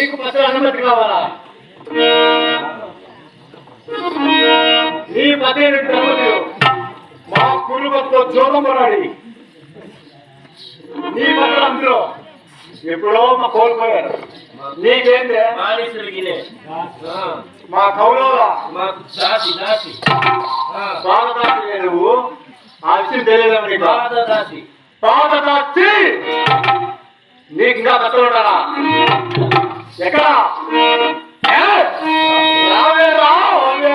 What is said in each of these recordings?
నీకు పత్ర అనుమతి కావాలా? నీ పదిహేను అనుమతి మా కుటుంబంతో జోదమ్మరాడి నీ పత్ర అందులో. ఎప్పుడో మా కోల్పోయారు. మానేశ్వరికినే మా కౌలవా మాకు దాసి దాసి. పాదదాసి నువ్వు? ఆ విషయం తెలియదు నీకు? పాద దాసి పాదదాసి నీకు ఇంకా ఎక్కడ? రావే రావే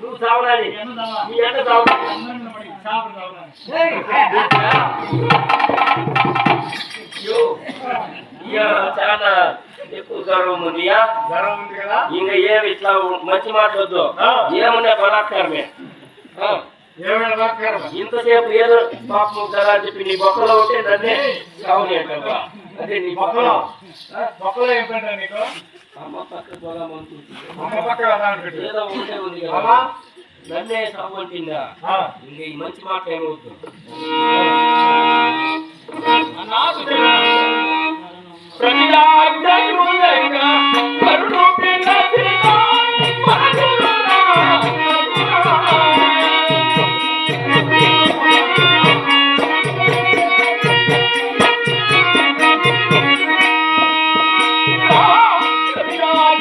నువ్వు చావరాలి. నీ ఎండ చాలా ఎక్కువ గర్వం ఉందియా జ్వరం ఉంది కదా? ఇంకా ఏమి ఇట్లా మంచి మాట్లాడద్దు. ఏమున్నా బలాత్కారమే. ఇంతసేపు ఏదో పాపం కదా అని చెప్పి నీ బొక్కలో ఉంటే నన్నే కావుని బొక్కలో మొక్కలో మొక్కలో ఏం పెట్టా నీకు? అమ్మ పక్క అమ్మ పక్క. ఏదో ఉంటే ఉంది? కదా. నన్నే. ఇంక ఈ మంచి మాట ఏమవుతుంది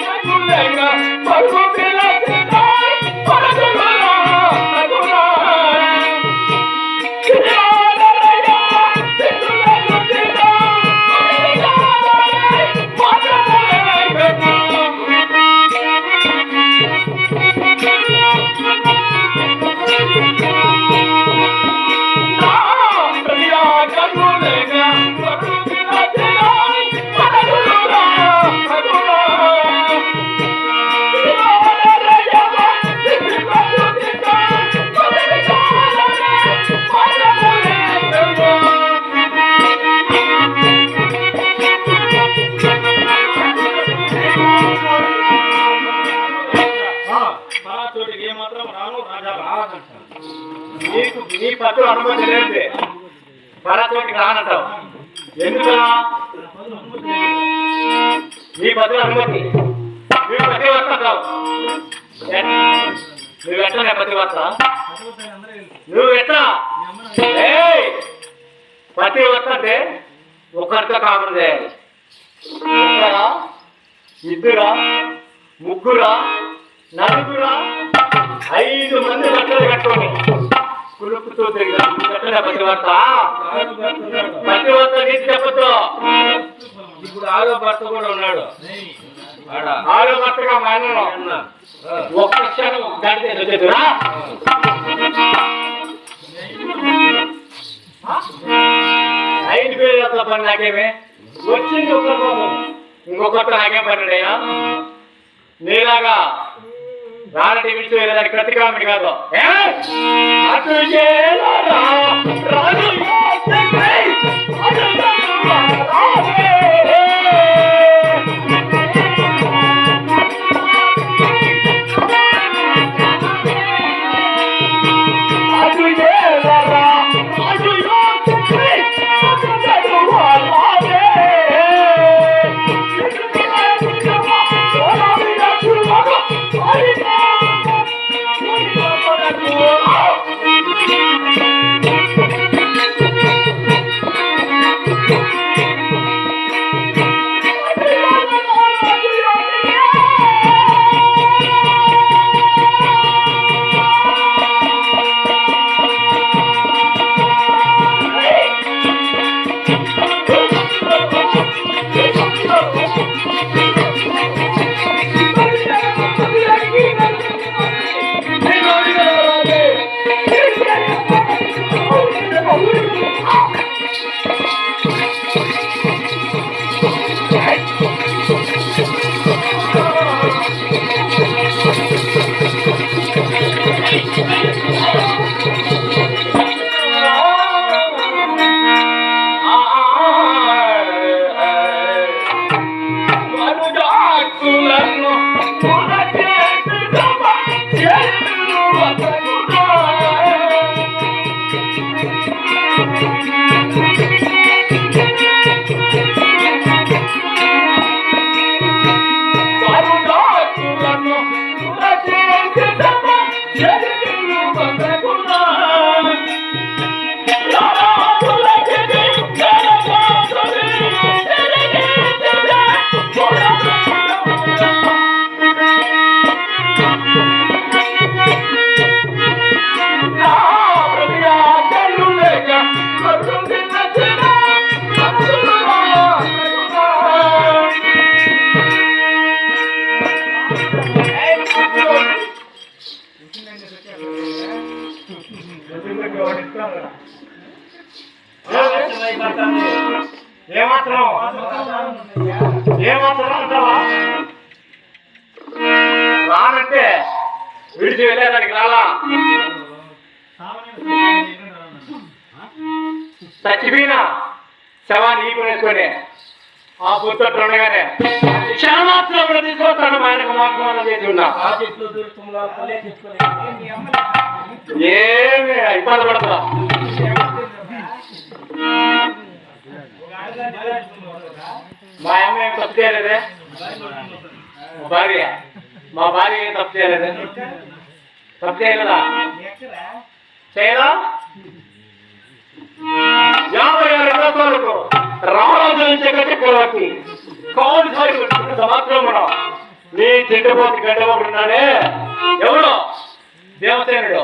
Magna, Magna, Magna. పట్టు అనుమతి లేదు రానంటావు నీ అనుమతి. నువ్వు ప్రతి వస్తావు నువ్వు ఎట్లా ప్రతి వస్తా నువ్వు ఎట్లా? ప్రతి వస్తే ఒకరితో కాపురం చేయాలి. ఒక్కరా ఇద్దరా? ముగ్గురా? నలుగురా? ఐదు మంది బట్టలు కట్టుకోండి కులుపుతూ పతివర్త. పతివర్త ఇప్పుడు ఆరో భర్త కూడా ఉన్నాడు. ఆరో భర్తగా మానను అన్న. క్షణం దాటితే వచ్చేదిరా ఐదు వేల పని నాకేమే. వచ్చింది ఒక ఇంకొకటి నాకేం పన్నాడయ్యా నీలాగా రానటి విషయం వెళ్ళడానికి ప్రతికారమని కాదు ఏ? అటు చేరారా, ఏమాత్రం ఏమాత్రం అంటావా రానంటే విడిచి వెళ్ళేదానికి రాలా చచ్చిపోయిన శవాన్ని ఈపు వేసుకొని ఆ పుత్తట్టు ఉండగానే క్షణమాత్రం కూడా తీసుకొస్తాను మా ఆయనకు మాత్రం చేసి ఉన్నా. ఏమి ఇబ్బంది పడతా మా అమ్మ ఏం తప్పు చేయలేదే? మా భార్య. మా భార్య ఏం తప్పు చేయలేదే? తప్పు చేయలేదా? చేయదా యాభై ఆరు రూపాయలకు రామరాజు చక్రవర్తి నీ తిండిపోతు గడ్డబాబు ఉన్నాడే. ఎవడు? దేవసేనుడు.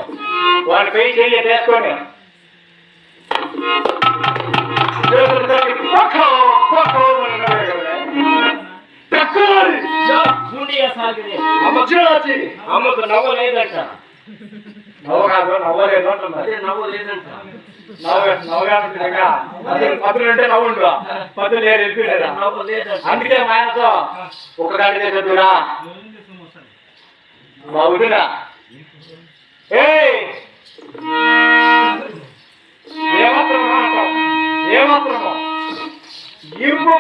వాడి పై చెయ్యి వేసుకొని గుండియా సాగిరి. అమ్మచ్చి నవ్వు లేదంట నవ్వు కాదు నవ్వలేదు నవ్వుగా పదులు అంటే నవ్వుండు పదులు లేదు వెళ్ళిపోయాడు నవ్వు లేదంట అందుకే మా ఆయనతో ఒక దాడి చేసేద్దురా మా వదిన ఏయ్! ఏమాత్రమో ఏమాత్రమో? ఇరుపు